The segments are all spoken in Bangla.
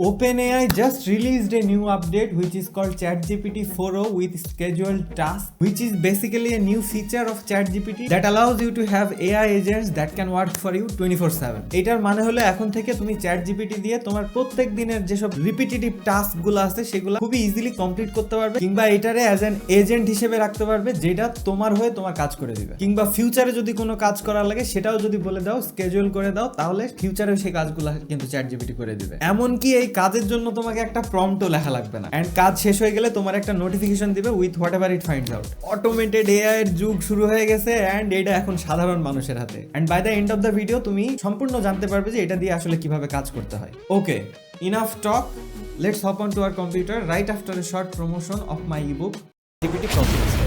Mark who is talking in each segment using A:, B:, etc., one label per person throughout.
A: OpenAI just released a new update which is called ChatGPT 4o with scheduled tasks, which is basically a new feature of ChatGPT that allows you to have AI agents that can work for you 24/7 এটার মানে হলো এখন থেকে তুমি ChatGPT দিয়ে তোমার প্রত্যেক দিনের যেসব রিপিটেটিভ টাস্কগুলো আছে সেগুলো খুবই ইজিলি কমপ্লিট করতে পারবে কিংবা এটারে অ্যাজ অ্যান এজেন্ট হিসেবে রাখতে পারবে যেটা তোমার হয়ে তোমার কাজ করে দিবে। কিংবা ফিউচারে যদি কোনো কাজ করার লাগে সেটাও যদি বলে দাও স্কেজুল করে দাও তাহলে ফিউচারে সেই কাজগুলো কিন্তু জিপিটি করে দিবে। এমনকি এই কাজের জন্য তোমাকে একটা প্রম্পটও লেখা লাগবে না। এন্ড কাজ শেষ হয়ে গেলে তোমার একটা নোটিফিকেশন দিবে with whatever it finds out automated AI এর যুগ শুরু হয়ে গেছে এন্ড এটা এখন সাধারণ মানুষের হাতে। And by the end of the video তুমি সম্পূর্ণ জানতে পারবে যে এটা দিয়ে আসলে কীভাবে কাজ করতে হয়। Okay enough talk let's hop on to our computer right after a short promotion of my ebook GPT computer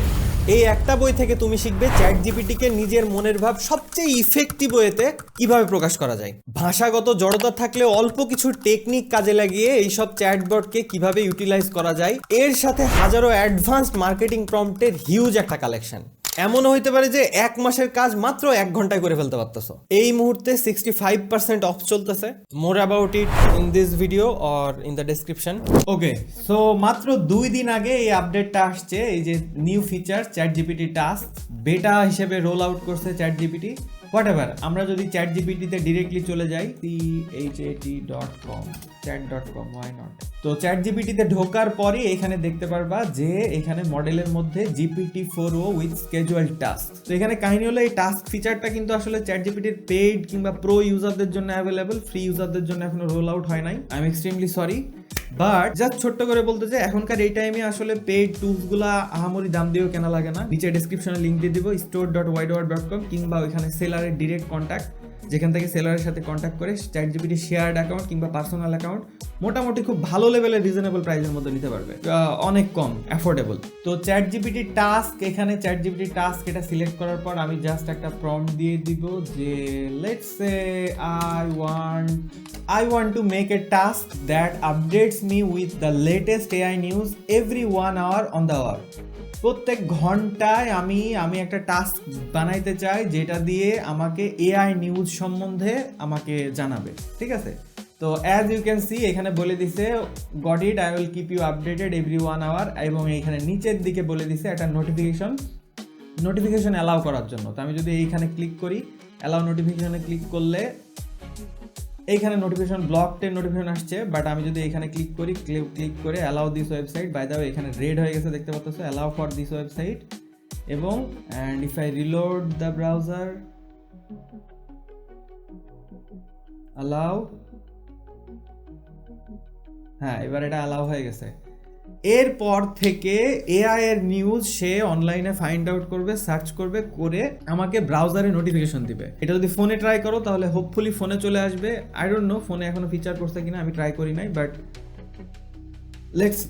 A: এই একটা বই থেকে তুমি শিখবে চ্যাট জিপিটিকে নিজের মনের ভাব সবচেয়ে ইফেক্টিভ ওয়েতে কীভাবে প্রকাশ করা যায়। ভাষাগত জড়তা থাকলে অল্প কিছু টেকনিক কাজে লাগিয়ে এইসব চ্যাটবটকে কীভাবে ইউটিলাইজ করা যায়, এর সাথে হাজারো অ্যাডভান্সড মার্কেটিং প্রম্পটের হিউজ একটা কালেকশন এমনও হইতে পারে যে এক মাসের কাজ মাত্র এক ঘন্টায় করে ফেলতে পারতেছো। এই মুহূর্তে সিক্সটি ফাইভ পার্সেন্ট অফ চলতেছে। More about it in this video or in the description okay so মাত্র দুই দিন আগে এই আপডেটটা আসছে, এই যে new feature ChatGPT task beta হিসেবে রোল আউট করছে চ্যাট জিপিটি হোয়াট আমরা যদি চ্যাট জিপিটিতে ডিরেক্টলি চলে যাই C H T dot com chat dot com why not তো চ্যাট জিপিটিতে ঢোকার পরই এখানে দেখতে পারবা যে এখানে মডেলের মধ্যে GPT four O with schedule task তো এখানে কাহিনী হলো, এই টাস্ক ফিচারটা কিন্তু আসলে চ্যাট জিপিটির পেইড কিংবা প্রো ইউজারদের জন্য অ্যাভেলেবল ফ্রি ইউজারদের জন্য এখনও রোল আউট হয় নাই। I am extremely sorry but just ছোট্ট করে বলতে যে এখনকার এই টাইমে আসলে পেইড টুলসগুলা আহামরি দাম দিয়েও কেনা লাগে না। নিচে ডিসক্রিপশনে লিঙ্ক দিয়ে দিব store dot wide dot com কিংবা ওইখানে সেলারের ডিরেক্ট কন্ট্যাক্ট যেখান থেকে সেলারের সাথে কন্ট্যাক্ট করে চ্যাট জিপিটি শেয়ার্ড অ্যাকাউন্ট কিংবা পার্সোনাল অ্যাকাউন্ট মোটামুটি খুব ভালো লেভেলের রিজনেবল প্রাইসের মধ্যে নিতে পারবে অনেক কম অ্যাফোর্ডেবল তো চ্যাট জিপিটি টাস্ক এখানে চ্যাট জিপিটি টাস্ক এটা সিলেক্ট করার পর আমি জাস্ট একটা প্রম্পট দিয়ে দিব যে let's say I want I want to make a task that updates me with the latest AI news every one hour on the hour. প্রত্যেক ঘন্টায় আমি আমি একটা টাস্ক বানাইতে চাই যেটা দিয়ে আমাকে এআই নিউজ সম্বন্ধে আমাকে জানাবে, ঠিক আছে? তো অ্যাজ ইউ ক্যান সি এখানে বলে দিছে got it I will keep you updated every one hour এবং এইখানে নিচের দিকে বলে দিছে একটা নোটিফিকেশন নোটিফিকেশন অ্যালাউ করার জন্য। তো আমি যদি এইখানে ক্লিক করি অ্যালাউ নোটিফিকেশনে ক্লিক করলে এইখানে নোটিফিকেশন ব্লকটের নোটিফিকেশন আসছে বাট আমি যদি এখানে ক্লিক করি ক্লিক করে অ্যালাউ দিস ওয়েবসাইট বাই দাও এখানে রেড হয়ে গেছে, দেখতে পাচ্ছ অ্যালাউ ফর দিস ওয়েবসাইট এবং and if I reload the browser allow হ্যাঁ এবার এটা অ্যালাউ হয়ে গেছে। এরপর থেকে এআই এর নিউজ সে অনলাইনে ফাইন্ড আউট করবে সার্চ করবে, করে আমাকে ব্রাউজারে নোটিফিকেশন দিবে। এটা যদি ফোনে ট্রাই করো, তাহলে হোপফুলি ফোনে চলে আসবে। আই ডোন্ট নো ফোনে এখনও ফিচার করছে কিনা, আমি ট্রাই করি নাই বাট লেটস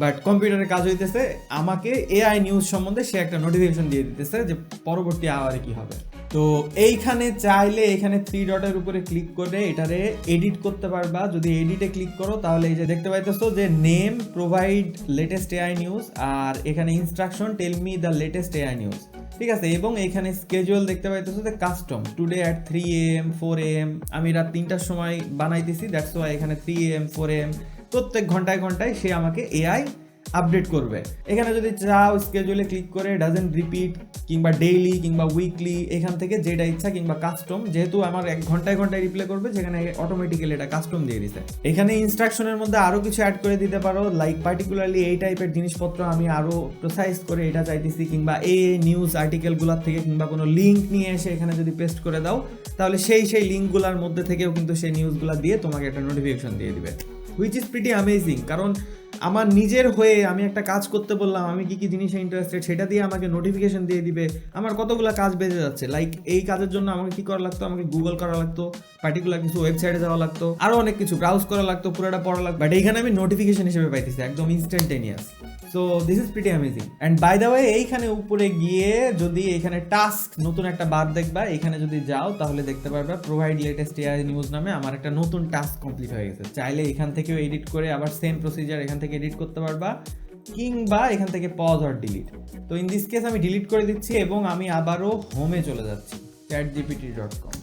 A: বাট কম্পিউটারে কাজ হইতেছে, আমাকে এআই নিউজ সম্বন্ধে সে একটা নোটিফিকেশন দিয়ে দিতেছে যে পরবর্তী আওয়ারে কি হবে। তো এইখানে চাইলে এখানে থ্রি ডটের উপরে ক্লিক করে এটারে এডিট করতে পারবা। যদি এডিটে ক্লিক করো, তাহলে এই যে দেখতে পাইতেছো যে name provide latest AI news আর এখানে instruction tell me the latest AI news ঠিক আছে? এবং এখানে স্কেজুয়াল দেখতে পাইতেছো যে custom today at three AM four AM আমি রাত তিনটার সময় বানাইতেছি দ্যাটস ওয়াই এখানে থ্রি এম ফোর এম প্রত্যেক ঘন্টায় ঘন্টায় সে আমাকে এআই আপডেট করবে। এখানে যদি চাও স্কেজুলে ক্লিক করে ডাজেন্ট রিপিট কিংবা ডেইলি কিংবা উইকলি এখান থেকে যেটা ইচ্ছা কিংবা কাস্টম যেহেতু আমার এক ঘন্টায় ঘন্টায় রিপ্লে করবে যেখানে অটোমেটিক্যালি এটা কাস্টম দিয়ে দিতে এখানে ইনস্ট্রাকশনের মধ্যে আরও কিছু অ্যাড করে দিতে পারো লাইক পার্টিকুলারলি এই টাইপের জিনিসপত্র আমি আরও প্রোসাইজ করে এটা চাইতেছি কিংবা এই নিউজ আর্টিকেলগুলোর থেকে কিংবা কোনো লিঙ্ক নিয়ে এসে এখানে যদি পেস্ট করে দাও, তাহলে সেই সেই লিঙ্কগুলোর মধ্যে থেকেও কিন্তু সেই নিউজগুলো দিয়ে তোমাকে একটা নোটিফিকেশন দিয়ে দিবে। হুইচ ইজ প্রিটি অ্যামেজিং কারণ আমার নিজের হয়ে আমি একটা কাজ করতে বললাম, আমি কি কি জিনিসে ইন্টারেস্টেড সেটা দিয়ে আমাকে নোটিফিকেশন দিয়ে দিবে, আমার কতগুলো কাজ বেঁচে যাচ্ছে লাইক এই কাজের জন্য আমাকে কী করা লাগতো, আমাকে গুগল করা লাগতো পার্টিকুলার কিছু ওয়েবসাইটে যাওয়া লাগতো, আরও অনেক কিছু ব্রাউজ করা লাগতো, পুরোটা পড়া লাগতো। বাট এইখানে আমি নোটিফিকেশন হিসেবে পাইতেছি, একদম instantaneous so this is pretty amazing and by the way এইখানে উপরে গিয়ে যদি এখানে টাস্ক নতুন একটা বার দেখবা এখানে যদি যাও, তাহলে দেখতে পারবা প্রোভাইড লেটেস্ট এআই নিউজ নামে আমার একটা নতুন টাস্ক কমপ্লিট হয়ে গেছে। চাইলে এখান থেকেও এডিট করে আবার সেম প্রসিজার এখান থেকে এডিট করতে পারবা, কিংবা এখান থেকে পজ আর ডিলিট তো ইন দিস কেস আমি ডিলিট করে দিচ্ছি এবং আমি আবারও হোমে চলে যাচ্ছি chat GPT dot com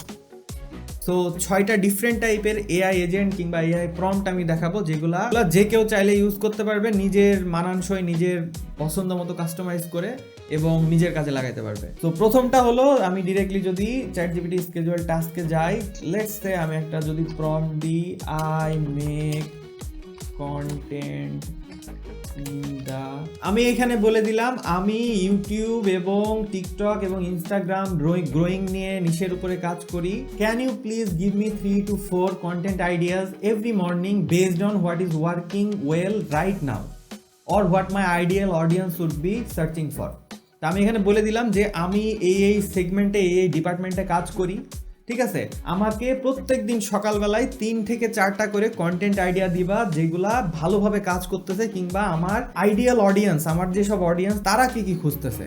A: so ছয়টা ডিফারেন্ট টাইপের এআই এজেন্ট কিংবা এআই প্রম্পট আমি দেখাবো যেগুলা যে কেউ চাইলে ইউজ করতে পারবে, নিজের মানানসই, নিজের পছন্দ মতো কাস্টমাইজ করে এবং নিজের কাজে লাগাইতে পারবে। তো প্রথমটা হলো আমি ডিরেক্টলি যদি চ্যাট জিপিটি স্কেজুয়াল টাস্কে যাই লেটস সে আমি একটা যদি প্রম্পট দিই আই মেক কন্টেন্ট আমি এখানে বলে দিলাম, আমি ইউটিউব এবং টিকটক এবং ইনস্টাগ্রাম গ্রোয়িং নিয়ে নিশের উপরে কাজ করি। Can you please give me three to four content ideas every morning based on what is working well right now or what my ideal audience would be searching for তা আমি এখানে বলে দিলাম যে আমি এই এই সেগমেন্টে এই এই ডিপার্টমেন্টে কাজ করি। ঠিক আছে? আমাকে প্রত্যেক দিন সকালবেলায় তিন থেকে চারটা করে কন্টেন্ট আইডিয়া দিবা, যেগুলা ভালোভাবে কাজ করতেছে কিংবা আমার আইডিয়াল অডিয়েন্স আমার যেসব অডিয়েন্স তারা কি কি খুঁজতেছে?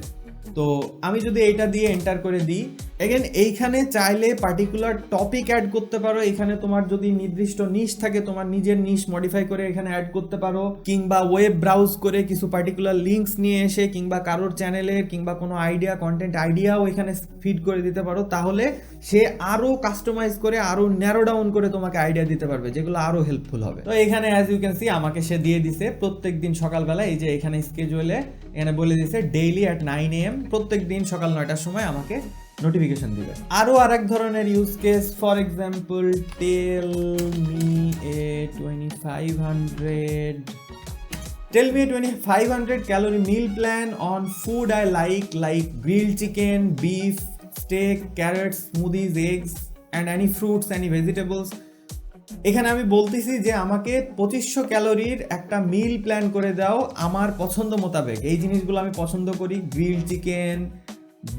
A: তো আমি যদি এটা দিয়ে এন্টার করে দিই এগেন এইখানে চাইলে পার্টিকুলার টপিক অ্যাড করতে পারো। এখানে তোমার যদি নির্দিষ্ট নিশ থাকে, তোমার নিজের নিশ মডিফাই করে এখানে অ্যাড করতে পারো। কিংবা ওয়েব ব্রাউজ করে কিছু পার্টিকুলার লিঙ্কস নিয়ে এসে, কিংবা কারোর চ্যানেলের কিংবা কোনো আইডিয়া কন্টেন্ট আইডিয়াও এখানে ফিড করে দিতে পারো। তাহলে সে আরও কাস্টমাইজ করে আরও ন্যারো ডাউন করে তোমাকে আইডিয়া দিতে পারবে, যেগুলো আরও হেল্পফুল হবে। তো এখানে অ্যাজ ইউ ক্যান সি আমাকে সে দিয়ে দিছে। প্রত্যেক দিন সকালবেলা, এই যে এখানে স্কেজুয়েলে এখানে বলে দিছে ডেইলি অ্যাট নাইন এম প্রত্যেক দিন সকাল নয়টার সময় আমাকে নোটিফিকেশন দিবে। আরও আরেক ধরনের use case for example tell me a twenty five hundred Tell me a 2500 calorie meal plan on food I like like grilled chicken, beef, steak, carrots, smoothies eggs and any fruits any vegetables এখানে আমি বলতেছি যে আমাকে পঁচিশশো ক্যালোরির একটা মিল প্ল্যান করে দাও আমার পছন্দ মোতাবেক। এই জিনিসগুলো আমি পছন্দ করি গ্রিল চিকেন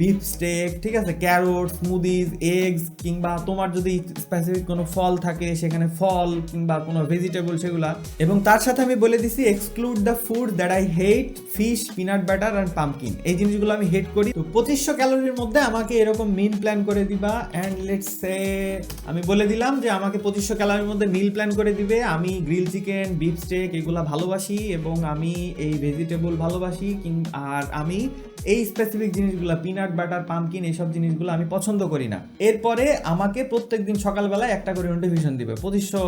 A: বিফ স্টেক ঠিক আছে? ক্যারোট স্মুদিজ এগস কিংবা তোমার যদি স্পেসিফিক কোনো ফল থাকে, সেখানে ফল কিংবা কোনো ভেজিটেবল সেগুলা। এবং তার সাথে আমি বলে দিছি exclude the food that I hate fish peanut butter and pumpkin এই জিনিসগুলো আমি হেট করি। তো পঁচিশশো ক্যালোরির মধ্যে আমাকে এরকম মিল প্ল্যান করে দিবা অ্যান্ড লেটস সে আমি বলে দিলাম যে আমাকে পঁচিশশো ক্যালোরির মধ্যে মিল প্ল্যান করে দিবে। আমি গ্রিল চিকেন বিফ স্টেক এগুলো ভালোবাসি এবং আমি এই ভেজিটেবল ভালোবাসি আর আমি এই স্পেসিফিক জিনিসগুলো পিনাট বাটার পামকিন এইসব জিনিসগুলো আমি পছন্দ করি না। এরপরে আমাকে প্রত্যেক দিন সকালবেলায় একটা করে নোটিফিকেশন দিবে, পঁচিশশো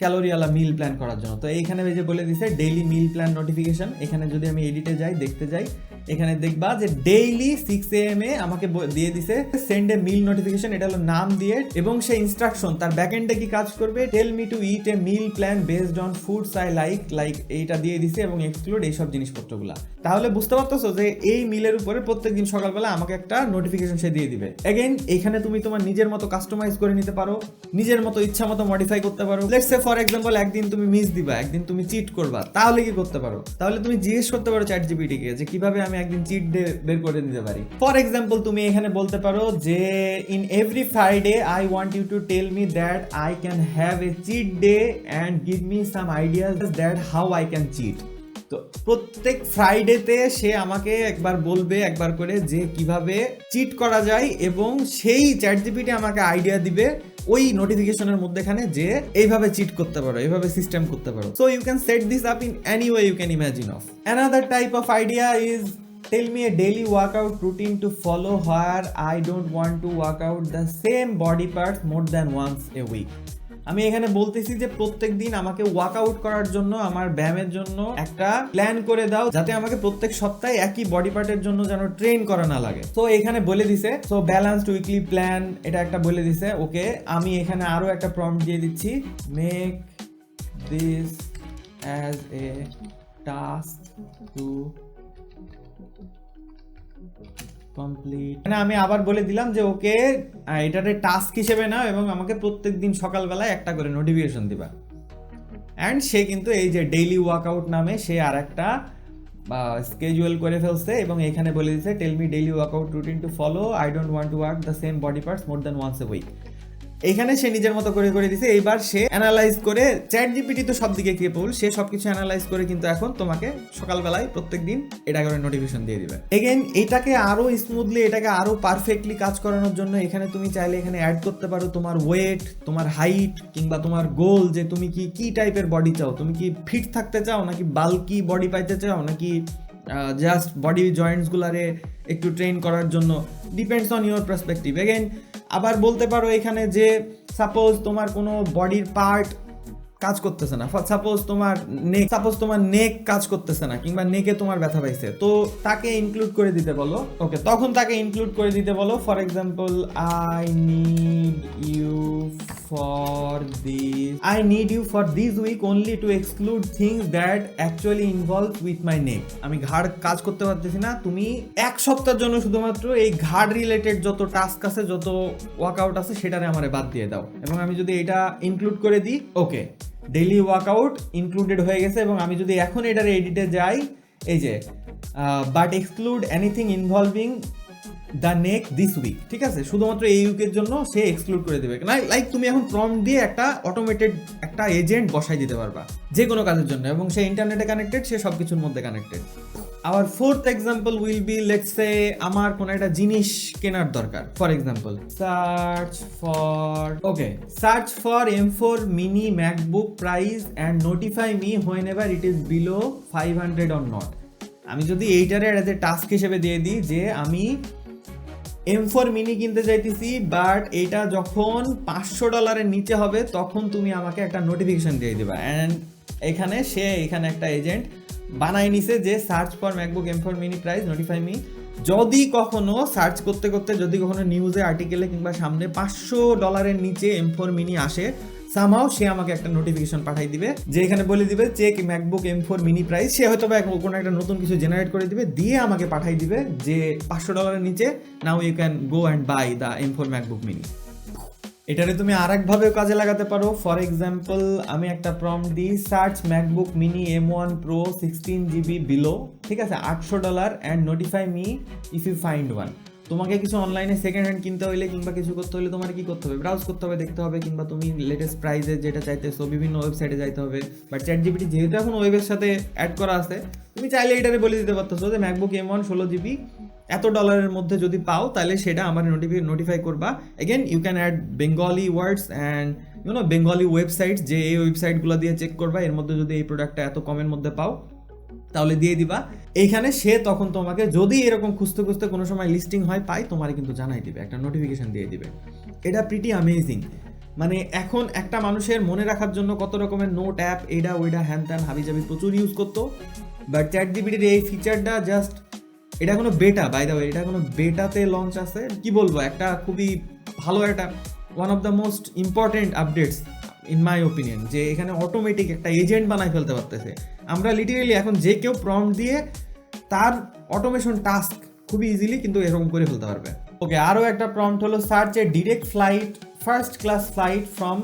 A: ক্যালোরিওয়ালা মিল প্ল্যান করার জন্য। তো এইখানে যে বলে দিছে ডেইলি মিল প্ল্যান নোটিফিকেশন এখানে যদি আমি এডিটে যাই, দেখতে যাই এখানে দেখবা যে ডেইলি সিক্স এম এ আমাকে দিয়ে দিছে সেন্ড এ মিল নোটিফিকেশন এটা হলো নাম দিয়ে, এবং সেই ইনস্ট্রাকশন তার ব্যাকএন্ডে কি কাজ করবে? Tell me to eat a meal plan based on foods I like like এইটা দিয়ে দিছে এবং এক্সক্লুড এইসব জিনিসপত্রগুলো। তাহলে বুঝতে পারতেছো যে এই মিলের উপরে প্রত্যেকদিন সকালবেলা আমাকে একটা নোটিফিকেশন সে দিয়ে দিবে। এগেন এখানে তুমি তোমার নিজের মতো কাস্টমাইজ করে নিতে পারো, নিজের মতো ইচ্ছা মতো মডিফাই করতে পারো। লেটস সে ফর এক্সাম্পল একদিন তুমি মিস দিবা, একদিন তুমি চিট করবা, তাহলে কি করতে পারো? তাহলে তুমি জিজ্ঞেস করতে পারো চ্যাট জিপিটি কে যে কীভাবে আমি একদিন চিট ডে বের করে নিতে পারি। ফর এক্সাম্পল তুমি এখানে বলতে পারো যে in every Friday I want you to tell me that I can have a cheat day and give me some ideas that how I can cheat তো প্রত্যেক ফ্রাইডেতে সে আমাকে একবার বলবে, একবার করে যে কীভাবে চিট করা যায় এবং সেই চ্যাট জিপিটি আমাকে আইডিয়া দিবে ওই নোটিফিকেশনের মধ্যেখানে যে এইভাবে চিট করতে পারো, এইভাবে সিস্টেম করতে পারো। So you can set this up in any way you can imagine of another type of idea is Tell me a daily workout routine to follow where I don't want to work out the same body parts more than once a week. আমি এখানে বলতেছি যে প্রত্যেক দিন আমাকে ওয়ার্কআউট করার জন্য, আমার ব্যায়ামের জন্য একটা প্ল্যান করে দাও, যাতে আমাকে প্রত্যেক সপ্তাহে একই বডি পার্টের জন্য যেন ট্রেন করা না লাগে। তো এখানে বলে দিছে সো ব্যালেন্সড উইকলি প্ল্যান এটা একটা বলে দিছে। ওকে আমি এখানে আরও একটা প্রম্পট দিয়ে দিচ্ছি। Make this as a task to complete মানে আমি আবার বলে দিলাম যে ওকে এটাতে টাস্ক হিসেবে নাও এবং আমাকে প্রত্যেক দিন সকালবেলায় একটা করে নোটিফিকেশন দিবা। অ্যান্ড সে কিন্তু এই যে ডেইলি ওয়ার্কআউট নামে সে আর একটা স্কেজুয়াল করে ফেলছে এবং এখানে বলে দিচ্ছে tell me daily workout routine to follow I don't want to work the same body parts more than once a week এইখানে সে নিজের মতো করে করে দিছে। এইবার সে অ্যানালাইজ করে চ্যাট জিপিটি তো সব দিকে কেপবল সে সবকিছু অ্যানালাইজ করে কিন্তু এখন তোমাকে সকালবেলায় প্রত্যেকদিন এটা করে নোটিফিকেশন দিয়ে দিবে। এগেন এটাকে আরও স্মুথলি এটাকে আরও পারফেক্টলি কাজ করানোর জন্য এখানে তুমি চাইলে এখানে অ্যাড করতে পারো তোমার ওয়েট তোমার হাইট কিংবা তোমার গোল যে তুমি কি কি টাইপের বডি চাও? তুমি কি ফিট থাকতে চাও? নাকি বাল্কি বডি পাইতে চাও? নাকি জাস্ট বডি জয়েন্টসগুলারে একটু ট্রেন করার জন্য depends on your perspective again আবার বলতে পারো এখানে যে সাপোজ তোমার কোনো বডির পার্ট কাজ করতেছে না। সাপোজ তোমার নেক সাপোজ তোমার নেক কাজ করতেছে না কিংবা নেকে তোমার ব্যথা পাইছে। তো তাকে ইনক্লুড করে দিতে বলো। ওকে তখন তাকে ইনক্লুড করে দিতে বলো। For example I need you for this I need you for this week only to exclude things that actually involve with my neck আমি ঘাড় কাজ করতে পারতেছি না। তুমি এক সপ্তাহের জন্য শুধুমাত্র এই ঘাড় রিলেটেড যত টাস্ক আছে, যত ওয়ার্কআউট আছে, সেটারে আমারে বাদ দিয়ে দাও। এবং আমি যদি এটা ইনক্লুড করে দিই ওকে ডেইলি ওয়ার্কআউট ইনক্লুডেড হয়ে গেছে এবং আমি যদি এখন এটার এডিটে যাই, এই যে but exclude anything involving the neck this week ঠিক আছে? শুধুমাত্র এই উইকের জন্য সে এক্সক্লুড করে দেবে। লাইক তুমি এখন প্রম দিয়ে একটা অটোমেটেড একটা এজেন্ট বসাই দিতে পারবা, যে কোনো কাজের জন্য, এবং সে ইন্টারনেটে কানেক্টেড সে সব কিছুর মধ্যে connected our fourth example will be let's say আমার কোনো একটা জিনিস কেনার দরকার for example search for okay search for M four mini MacBook price and notify me whenever it is below five hundred or not আমি যদি এইটারে অ্যাজ এ টাস্ক হিসেবে দিয়ে দিই যে আমি এম ফোর মিনি কিনতে চাইতেছি বাট এটা যখন পাঁচশো ডলারের নিচে হবে, তখন তুমি আমাকে একটা নোটিফিকেশন দিয়ে দিবা। অ্যান্ড এখানে সে, এখানে একটা এজেন্ট বানাই নিছে যে search for MacBook M four mini price notify me যদি কখনো সার্চ করতে করতে, যদি কখনো নিউজে আর্টিকেলে কিংবা সামনে পাঁচশো ডলারের নিচে এম ফোর মিনি আসে সামহাও সে আমাকে একটা নোটিফিকেশন পাঠাই দিবে, যে এখানে বলে দিবে check MacBook M four mini price সে হয়তো বা কোনো একটা নতুন কিছু জেনারেট করে দিবে, দিয়ে আমাকে পাঠাই দিবে যে পাঁচশো ডলারের নিচে now you can go and buy the M four MacBook mini এটারে তুমি আরেকভাবেও কাজে লাগাতে পারো। ফর এক্সাম্পল আমি একটা প্রম দিই search MacBook mini M one pro sixteen GB below ঠিক আছে? আটশো dollar and notify me if you find one তোমাকে কিছু অনলাইনে সেকেন্ড হ্যান্ড কিনতে হলে কিংবা কিছু করতে হলে তোমার কি করতে হবে? ব্রাউজ করতে হবে, দেখতে হবে কিংবা তুমি লেটেস্ট প্রাইসে যেটা চাইতেছো, বিভিন্ন ওয়েবসাইটে যাইতে হবে। বাট চ্যাট জিপিটি যেহেতু এখন ওয়েবের সাথে অ্যাড করা আছে, তুমি চাইলে এটারে বলে দিতে পারতেছো যে ম্যাকবুক এম ওয়ান ষোলো জিবি এত ডলারের মধ্যে যদি পাও, তাহলে সেটা আমার নোটিফাই নোটিফাই করবা। Again you can add Bengali words and you know Bengali website যে এই ওয়েবসাইটগুলো দিয়ে চেক করবা, এর মধ্যে যদি এই প্রোডাক্টটা এত কমের মধ্যে পাও। তাহলে দিয়ে দিবা। এইখানে সে তখন তোমাকে যদি এরকম খুঁজতে খুঁজতে কোনো সময় লিস্টিং হয় পাই তোমারে কিন্তু জানাই দিবে, একটা নোটিফিকেশন দিয়ে দিবে। এটা প্রিটি অ্যামেজিং মানে এখন একটা মানুষের মনে রাখার জন্য কত রকমের নোট অ্যাপ এইটা ওইটা হ্যান ত্যান, হাবিজাবি প্রচুর ইউজ করতো। বাট চ্যাট জিবিটির এই ফিচারটা জাস্ট এটা কোনো বেটা বাই দ্য ওয়ে এটা কোনো বেটাতে লঞ্চ আছে। কি বলব, একটা খুবই ভালো, একটা one of the most important updates in my opinion যে এখানে অটোমেটিক একটা এজেন্ট বানাই ফেলতে পারতেছে। আমরা লিটারেলি এখন যে কেউ প্রম দিয়ে তার অটোমেশন টাস্ক খুবই ইজিলি কিন্তু এরকম করে ফেলতে পারবে। ওকে আরও একটা প্রম্পট হলো search direct flight first class flight from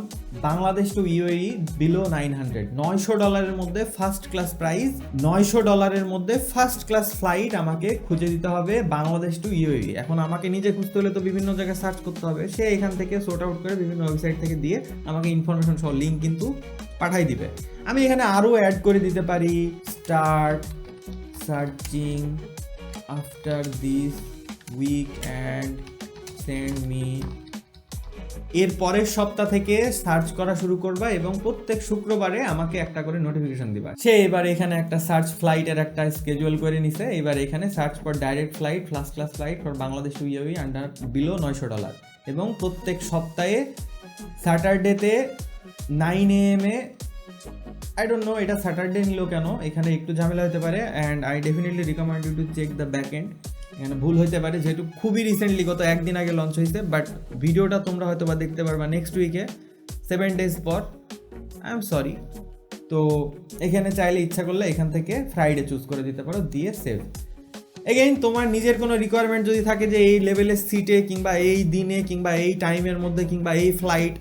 A: Bangladesh to UAE below nine hundred. নয়শো ডলারের মধ্যে ফার্স্ট ক্লাস প্রাইস, নয়শো ডলারের মধ্যে ফার্স্ট ক্লাস ফ্লাইট আমাকে খুঁজে দিতে হবে বাংলাদেশ টু ইউএই এখন আমাকে নিজে খুঁজতে হলে তো বিভিন্ন জায়গায় সার্চ করতে হবে। সে এখান থেকে সোর্ট আউট করে বিভিন্ন ওয়েবসাইট থেকে দিয়ে আমাকে ইনফরমেশন সহ লিঙ্ক কিন্তু পাঠাই দিবে। আমি এখানে আরও অ্যাড করে দিতে পারি start searching after this week and send me এর পরের সপ্তাহ থেকে সার্চ করা শুরু করবা এবং প্রত্যেক শুক্রবারে আমাকে একটা করে নোটিফিকেশন দিবা। সে এবার এখানে একটা সার্চ ফ্লাইটের একটা স্কেজুয়াল করে নিছে। এবার এখানে search for direct flight first class flight for Bangladesh UAE under below নয়শো ডলার এবং প্রত্যেক সপ্তাহে স্যাটারডেতে nine A M uh I don't know এটা স্যাটারডে নিল কেন, এখানে একটু ঝামেলা হতে পারে। And I definitely recommend you to check the back end এখানে ভুল হতে পারে, যেহেতু খুবই রিসেন্টলি গত একদিন আগে লঞ্চ হয়েছে বাট ভিডিওটা তোমরা হয়তো বা দেখতে পারবা নেক্সট উইকে সেভেন ডেজ পর। আই এম সরি তো এখানে চাইলে ইচ্ছা করলে এখান থেকে ফ্রাইডে চুজ করে দিতে পারো, দিয়ে সেভ এগেইন তোমার নিজের কোনো রিকোয়ারমেন্ট যদি থাকে যে এই লেভেলের সিটে কিংবা এই দিনে কিংবা এই টাইমের মধ্যে কিংবা এই ফ্লাইট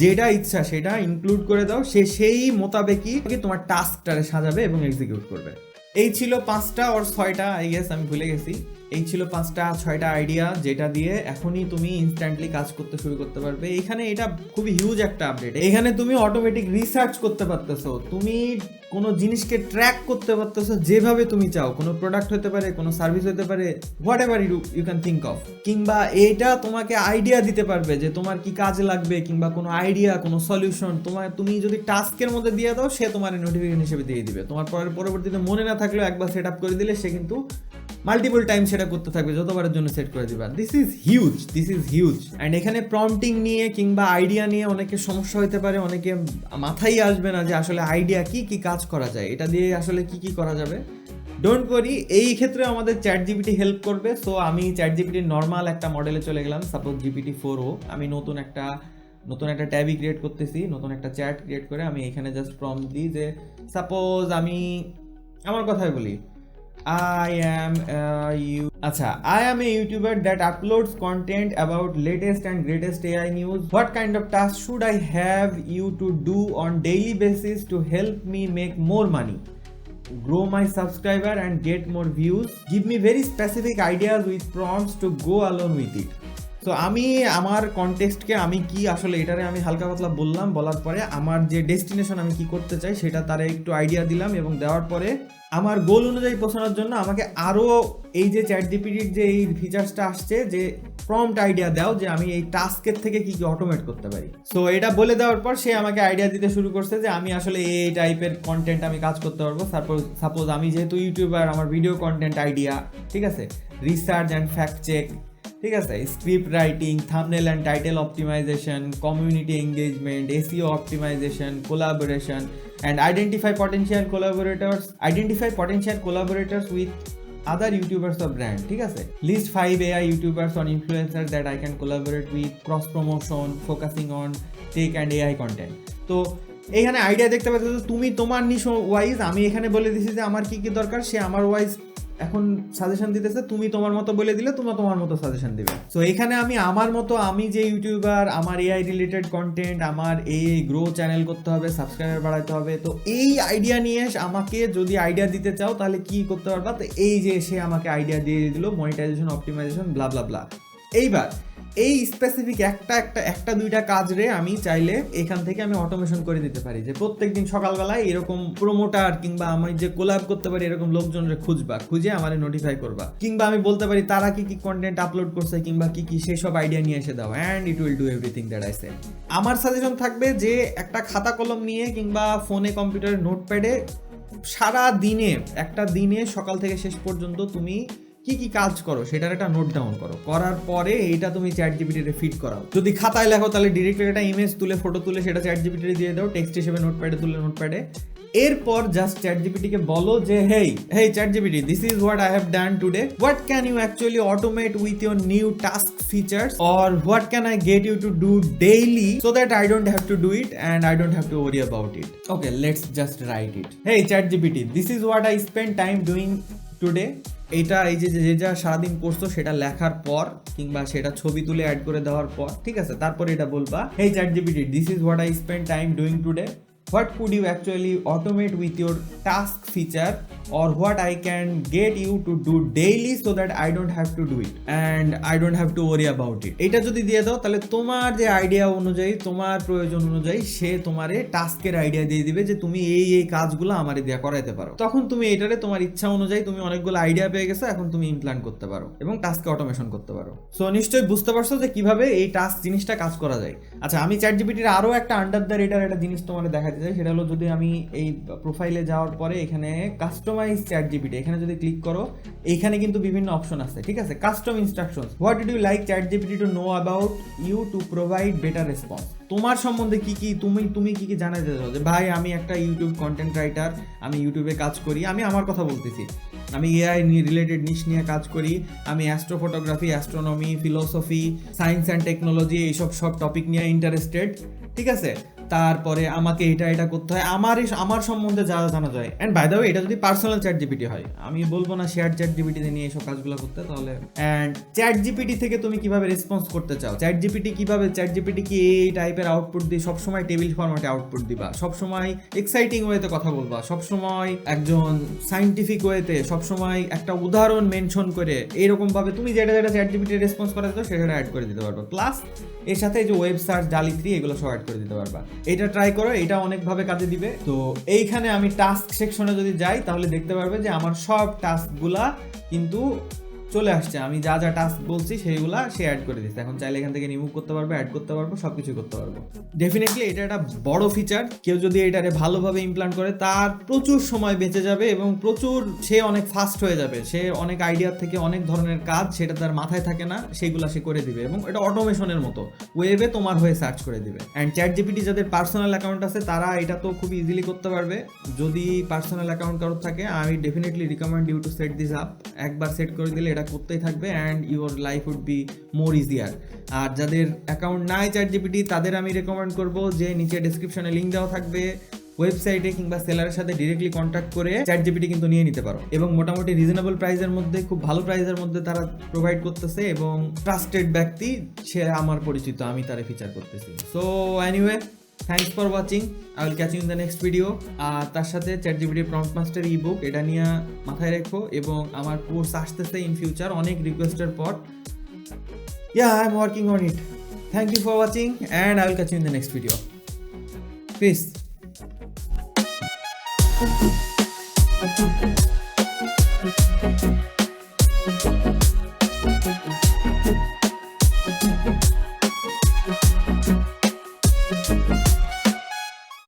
A: যেটা ইচ্ছা সেটা ইনক্লুড করে দাও, সে সেই মোতাবেকই তোমার টাস্কটারে সাজাবে এবং এক্সিকিউট করবে। এই ছিল পাঁচটা ওর ছয়টা আই গেস আমি ভুলে গেছি। এই ছিল পাঁচটা, ছয়টা আইডিয়া যেটা দিয়ে এখনই তুমি ইনস্ট্যান্টলি কাজ করতে শুরু করতে পারবে। এখানে এটা খুবই হিউজ একটা আপডেট এখানে তুমি অটোমেটিক রিসার্চ করতে পারতেছো। তুমি কোনো জিনিসকে ট্র্যাক করতে পারতেছো যেভাবে তুমি চাও। কোনো প্রোডাক্ট হতে পারে, কোনো সার্ভিস হতে পারে whatever you you can think of কিংবা এটা তোমাকে আইডিয়া দিতে পারবে যে তোমার কি কাজে লাগবে, কিংবা কোনো আইডিয়া কোনো সলিউশন তোমার, তুমি যদি টাস্কের মধ্যে দিয়ে দাও, সে তোমার নোটিফিকেশন হিসেবে দিয়ে দিবে। তোমার পরে পরবর্তীতে মনে না থাকলেও একবার সেট আপ করে দিলে সে কিন্তু মাল্টিপল টাইম সেটা করতে থাকবে, যতবারের জন্য সেট করে দিবা। This is huge this is huge and এখানে প্রম্পটিং নিয়ে কিংবা আইডিয়া নিয়ে অনেকে সমস্যা হতে পারে, অনেকে মাথায় আসবে না যে আসলে আইডিয়া কি কি কাজ করা যায়। এটা দিয়ে আসলে কি কি করা যাবে? ডোন্ট করি এই ক্ষেত্রে আমাদের চ্যাট জিপিটি হেল্প করবে। সো আমি চ্যাট জিপিটির নর্মাল একটা মডেলে চলে গেলাম সাপোজ জিপিটি ফোর ও আমি নতুন একটা নতুন একটা ট্যাবই ক্রিয়েট করতেছি, নতুন একটা চ্যাট ক্রিয়েট করে আমি এখানে জাস্ট প্রম দিই যে সাপোজ আমি, আমার কথাই বলি I am a you Acha, I am a YouTuber that uploads content about latest and greatest AI news. What kind of tasks should I have you to do on daily basis to help me make more money? Grow my subscriber and get more views. Give me very specific ideas with prompts to go along with it. তো আমি আমার কনটেক্সটকে আমি কি আসলে এটারে আমি হালকা পাতলা বললাম, বলার পরে আমার যে ডেস্টিনেশন আমি কি করতে চাই সেটা তারা একটু আইডিয়া দিলাম এবং দেওয়ার পরে আমার গোল অনুযায়ী পৌঁছানোর জন্য আমাকে আরও এই যে চ্যাট জিপিটির যে এই ফিচার্সটা আসছে, যে প্রম্পট আইডিয়া দাও যে আমি এই টাস্কের থেকে কি কি অটোমেট করতে পারি। সো এটা বলে দেওয়ার পর সে আমাকে আইডিয়া দিতে শুরু করছে যে আমি আসলে এই টাইপের কন্টেন্ট আমি কাজ করতে পারব। সাপোজ সাপোজ আমি যেহেতু ইউটিউবার আমার ভিডিও কন্টেন্ট আইডিয়া ঠিক আছে? রিসার্চ অ্যান্ড ফ্যাক্ট চেক ঠিক আছে? Script writing thumbnail and title optimisation community engagement SEO optimisation collaboration and identify potential collaborators identify potential collaborators with other YouTubers of brand, ঠিক আছে? List 5 AI YouTubers on influencers that I can collaborate with, cross promotion, focusing on tech and AI content. তো এইখানে আইডিয়া দেখতে পাচ্ছ তুমি তোমার নিশ ওয়াইজ আমি এখানে বলে দিছি যে আমার কি কি দরকার, সে আমার ওয়াইজ এখন সাজেশন দিতেছে, তুমি তোমার মতো বলে দিলে তোমরা তোমার মতো সাজেশন দিবে। সো এখানে আমি আমার মতো, আমি যে ইউটিউবার আমার এআই রিলেটেড কন্টেন্ট আমার এ গ্রো চ্যানেল করতে হবে সাবস্ক্রাইবার বাড়াতে হবে, তো এই আইডিয়া নিয়ে আমাকে যদি আইডিয়া দিতে চাও, তাহলে কি করতে পারবা? তো এই যে এসে আমাকে আইডিয়া দিয়ে দিল monetisation optimisation blah blah blah এইবার এই স্পেসিফিক একটা একটা একটা, দুইটা কাজ রে আমি চাইলে এখান থেকে আমি অটোমেশন করে দিতে পারি। যে প্রত্যেকদিন সকালবেলায় এরকম প্রোমোটার কিংবা আমি যে কোলাব করতে পারি, এরকম লোকজনরে খুঁজবা, খুঁজে আমার নোটিফাই করবা। কিংবা আমি বলতে পারি, তারা কি কি কন্টেন্ট আপলোড করছে কিংবা কি কি সেসব আইডিয়া নিয়ে এসে দাও and it will do everything that I say আমার সাজেশন থাকবে যে একটা খাতা কলম নিয়ে কিংবা ফোনে কম্পিউটারে নোটপ্যাডে সারা দিনে, একটা দিনে সকাল থেকে শেষ পর্যন্ত তুমি কি কি কাজ করো, সেটার একটা নোট ডাউন করো। করার পরে এটা তুমি চ্যাট জিপিটিতে ফিট করাও। যদি খাতায় লেখো, তাহলে ডিরেক্টলি একটা ইমেজ তুলে ফটো তুলে, সেটা চ্যাট জিপিটিতে দিয়ে দাও টেক্সট হিসেবে নোটপ্যাডে তুলে নোটপ্যাডে এরপর জাস্ট চ্যাট জিপিটিকে বলো যে, hey hey chat GPT this is what I have done today what can you actually automate with your new task features or what can I get you to do daily so that I don't have to do it and I don't have to worry about it okay let's just write it hey chat GPT this is what I spend time doing today এটা এই যে যে, যা সারাদিন করছ, সেটা লেখার পর কিংবা সেটা ছবি তুলে অ্যাড করে দেওয়ার পর, ঠিক আছে? তারপরে এটা বলবা hey chat GPT this is what I spend time doing today what could you actually automate with your task feature or what I can get you to do daily so that I don't have to do it and I don't have to worry about it. এটা যদি দিয়ে দাও, তাহলে তোমার যে আইডিয়া অনুযায়ী, তোমার প্রয়োজন অনুযায়ী সে তোমারে টাস্কের আইডিয়া দিয়ে দিবে যে তুমি এই এই কাজগুলো আমারে দিয়ে করাইতে পারো। তখন তুমি এটারে তোমার ইচ্ছা অনুযায়ী তুমি অনেকগুলো আইডিয়া পেয়ে গেছো, এখন তুমি ইমপ্লান্ট করতে পারো এবং টাস্কে অটোমেশন করতে পারো। সো নিশ্চয়ই বুঝতে পারছ যে কীভাবে এই টাস্ক জিনিসটা কাজ করা যায়। আচ্ছা আমি চ্যাট জিপিটির আরও একটা আন্ডার দ্য রেটার একটা জিনিস তোমার দেখাতে চাই, সেটা হলো যদি আমি এই প্রোফাইলে যাওয়ার পরে এখানে কাস্টমাইজ চ্যাট জিপিটি এখানে যদি ক্লিক করো, এখানে কিন্তু বিভিন্ন অপশন আছে, ঠিক আছে? Custom instructions what you like chat GPT to know about you to provide better response তোমার সম্বন্ধে কি কি, তুমি তুমি কি কি জানাতে চাও? যে ভাই, আমি একটা ইউটিউব কন্টেন্ট রাইটার আমি ইউটিউবে কাজ করি, আমি আমার কথা বলতেছি। আমি এআই রিলেটেড নিশ নিয়ে কাজ করি, আমি astro photography astronomy philosophy science and technology এইসব সব টপিক নিয়ে ইন্টারেস্টেড ঠিক আছে? তারপরে আমাকে এটা এটা করতে হয়। আমার আমার সম্বন্ধে যা জানা যায়। অ্যান্ড বাই দ্য এটা যদি পার্সোনাল চ্যাট জিপিটি হয়, আমি বলব না শেয়ার চ্যাট জিপিটিতে নিয়ে এইসব কাজগুলো করতে, তাহলে অ্যান্ড চ্যাট জিপিটি থেকে তুমি কীভাবে রেসপন্স করতে চাও? চ্যাট জিপিটি কীভাবে চ্যাট জিপিটি কি এই টাইপের আউটপুট দিয়ে সবসময় টেবিল ফরম্যাটে আউটপুট দিবা? সবসময় এক্সাইটিং ওয়েতে কথা বলবা? সবসময় একজন সাইন্টিফিক ওয়েতে সবসময় একটা উদাহরণ মেনশন করে এরকম ভাবে তুমি যেটা যেটা চ্যাট জিপিটি রেসপন্স করা যেত সেটা অ্যাড করে দিতে পারবা। প্লাস এর সাথে যে ওয়েব সার্চ জালিত্রি এগুলো সব অ্যাড করে দিতে পারবা। এটা ট্রাই করো, এটা অনেকভাবে কাজে দিবে। তো এইখানে আমি টাস্ক সেকশনে যদি যাই, তাহলে দেখতে পারবে যে আমার সব টাস্কগুলা কিন্তু চলে আসছে। আমি যা যা টাস্ক বলছি সেইগুলা সে অ্যাড করে দিচ্ছে। এখন চাইলে এখান থেকে রিমুভ করতে পারব অ্যাড করতে পারব সব কিছু করতে পারব। ডেফিনেটলি এটা একটা বড় ফিচার কেউ যদি এটারে ভালোভাবে ইমপ্লান্ট করে, তার প্রচুর সময় বেঁচে যাবে এবং প্রচুর সে অনেক ফাস্ট হয়ে যাবে। সে অনেক আইডিয়ার থেকে অনেক ধরনের কাজ সেটা তার মাথায় থাকে না সেইগুলা সে করে দিবে এবং এটা অটোমেশনের মতো। ওয়েবে তোমার হয়ে সার্চ করে দিবে। অ্যান্ড চ্যাট জিপিটি যাদের পার্সোনাল অ্যাকাউন্ট আছে, তারা এটা তো খুব ইজিলি করতে পারবে। যদি পার্সোনাল অ্যাকাউন্ট কারোর থাকে, আমি definitely recommend you to set this up একবার সেট করে দিলে এটা করতেই থাকবে and your life would be more easier আর যাদের অ্যাকাউন্ট নাই চ্যাট জিপিটি তাদের আমি রেকমেন্ড করব যে নিচে ডিসক্রিপশনে লিঙ্ক দেওয়া থাকবে ওয়েবসাইটে কিংবা সেলারের সাথে ডিরেক্টলি কন্ট্যাক্ট করে চ্যাট জিপিটি কিন্তু নিয়ে নিতে পারো। এবং মোটামুটি রিজনেবল প্রাইসের মধ্যে, খুব ভালো প্রাইসের মধ্যে তারা প্রোভাইড করতেছে এবং ট্রাস্টেড ব্যক্তি, সে আমার পরিচিত, আমি তারে ফিচার করতেছি। So anyway thanks for watching I will catch you in the next video আর তার সাথে chat GPT prompt master ebook এটা নিয়ে মাথায় রেখো এবং আমার কোর্স আসতেছে ইন ফিউচার অনেক রিকোয়েস্টের পর। Yeah, i'm working on it. Thank you for watching and i will catch you in the next video. Peace.